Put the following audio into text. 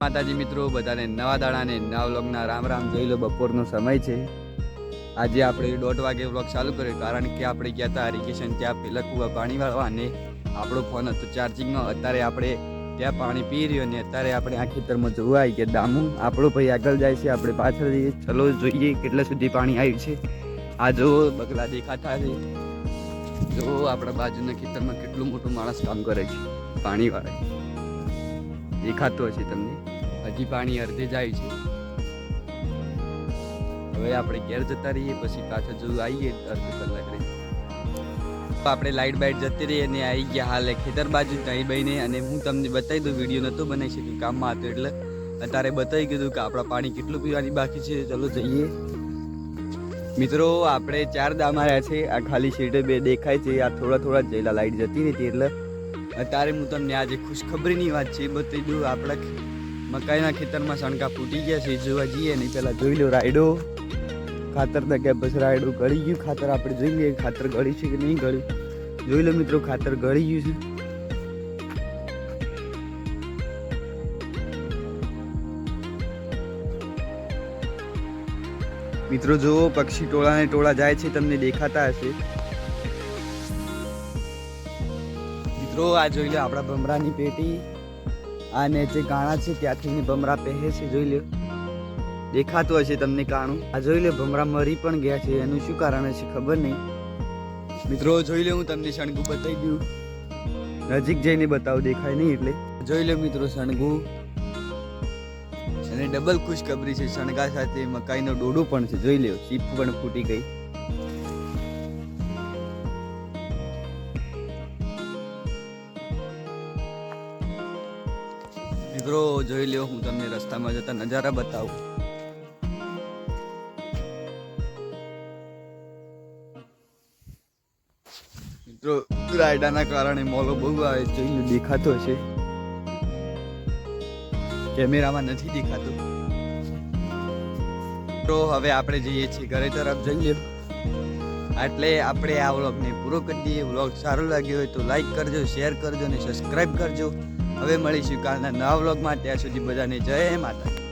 માતાજી મિત્રો, બધાને નવા દાડાને નવા વ્લોગના રામ રામ. જોઈ લો, બપોરનો સમય છે. આજે આપણે દોઢ વાગે વ્લોગ ચાલુ કર્યો કારણ કે આપણે ગયા હતા હરિકેશન, ત્યાં પેલા કુવા પાણી વાળવા અને આપણો ફોન હતો ચાર્જિંગનો. અત્યારે આપણે ત્યાં પાણી પી રહ્યો અને અત્યારે આપણે આ ખેતરમાં જોવા આવી ગયા. દામુ, આપણો ભાઈ આગળ જાય છે, આપણે પાછળ જઈએ. ચલો, જોઈએ કેટલા સુધી પાણી આવ્યું છે. આ જો બગલા દેખાતા છે. જો આપણા બાજુના ખેતરમાં કેટલું મોટું માણસ કામ કરે છે, પાણી વાળે. દેખાતું હશે તમને. હજી પાણી અર્ધે જાય છે. હવે આપણે ઘેર જતા રહીએ, પછી પાછા જો આવીએ અડધો કલાક રહી. આપણે લાઇટ બાઇટ જતી રહીએ અને આવી ગયા હાલે ખેતર બાજુ નહીં બહીને અને હું તમને બતાવી દઉં, વીડિયો નહોતો બનાવી શક્યું કામમાં હતો એટલે અત્યારે બતાવી કીધું કે આપણા પાણી કેટલું પીવાની બાકી છે. ચલો જઈએ. મિત્રો, આપણે ચાર દામ આવ્યા છે. આ ખાલી શેડે બે દેખાય છે. આ થોડા થોડા જ જેલા લાઇટ જતી નથી એટલે અત્યારે હું તમને આજે ખુશખબરીની વાત છે બતાવી આપણે આપણા મકાઈના ખેતરમાં સણકા ફૂટી ગયા છે. જોવા જઈએ નહીં પહેલાં જોઈ લો રાયડો. ખાતર તો કે બસ રાયડો ગળી ગયું. ખાતર આપણે જોઈ લઈએ ખાતર ગળી છે કે નહીં ગળ્યું જોઈ લો મિત્રો, ખાતર ગળી ગયું છે. મિત્રો, જુઓ, પક્ષી ટોળાને ટોળા જાય છે, તમને દેખાતા હશે. મિત્રો, આ જોઈ લો આપણા ભમરાની પેટી. અને જે ગાણા છે ત્યાંથી ભમરા પહેરે છે, જોઈ લો દેખાતું હશે તમને કાણું. આ જોઈ લો ભમરા મરી પણ ગયા છે. એનું શું કારણ છે ખબર નહીં. મિત્રો, જોઈ લો હું તમને શણગુ બતાવી દઉં. નજીક જઈને બતાવું, દેખાય નહીં એટલે. જોઈ લો મિત્રો, શણગુ. અને ડબલ ખુશખબરી છે. શણગા સાથે મકાઈનો ડોડો પણ છે. જોઈ લો સીપ પણ ફૂટી ગઈ. મિત્રો જોઈ લ્યો, હું તમને રસ્તામાં જતા નજારા બતાવું. મિત્રો, રાયડાના કારણે મોલો બહુ આવે જોઈ દેખાતો છે. કેમેરામાં નથી દેખાતું. તો હવે આપણે જઈએ છીએ ઘરે તરફ જઈએ એટલે આપણે આ વ્લોગને પૂરો કરી દઈએ. વ્લોગ સારો લાગ્યો હોય તો લાઈક કરજો, શેર કરજો અને સબસ્ક્રાઈબ કરજો. હવે મળીશું કાલના નવા વ્લોગમાં. ત્યાં સુધી બધાને જય માતા